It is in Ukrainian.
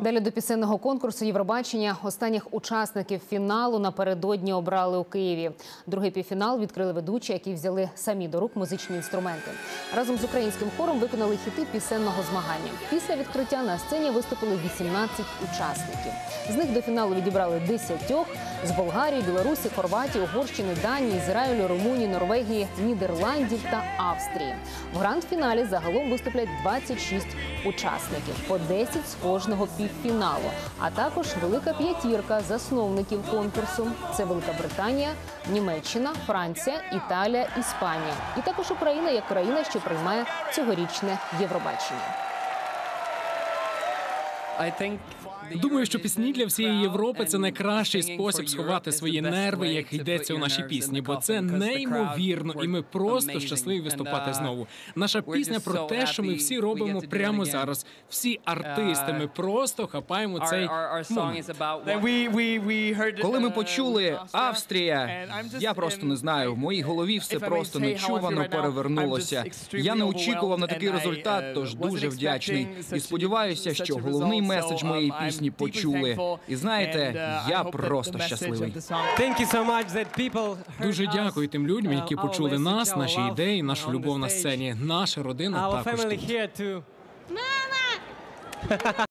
Далі до пісенного конкурсу Євробачення останніх учасників фіналу напередодні обрали у Києві. Другий півфінал відкрили ведучі, які взяли самі до рук музичні інструменти. Разом з українським хором виконали хіти пісенного змагання. Після відкриття на сцені виступили 18 учасників. З них до фіналу відібрали 10 з Болгарії, Білорусі, Хорватії, Угорщини, Данії, Ізраїлю, Румунії, Норвегії, Нідерландів та Австрії. В гранд-фіналі загалом виступлять 26 учасників, по 10 з кожного півфіналу, а також велика п'ятірка засновників конкурсу. Це Велика Британія, Німеччина, Франція, Італія, Іспанія, і також Україна як країна, що приймає цьогорічне Євробачення. Думаю, що пісні для всієї Європи це найкращий спосіб сховати свої нерви, як йдеться у нашій пісні, бо це неймовірно, і ми просто щасливі виступати знову. Наша пісня про те, що ми всі робимо прямо зараз. Всі артисти, ми просто хапаємо цей момент. Коли ми почули Австрія, я просто не знаю. В моїй голові все просто нечувано перевернулося. Я не очікував на такий результат, тож дуже вдячний. І сподіваюся, що головний меседж моєї пісні почули. І знаєте, я просто щасливий. Дуже дякую тим людям, які почули нас, наші ідеї, нашу любов на сцені. Наша родина також тут. тут.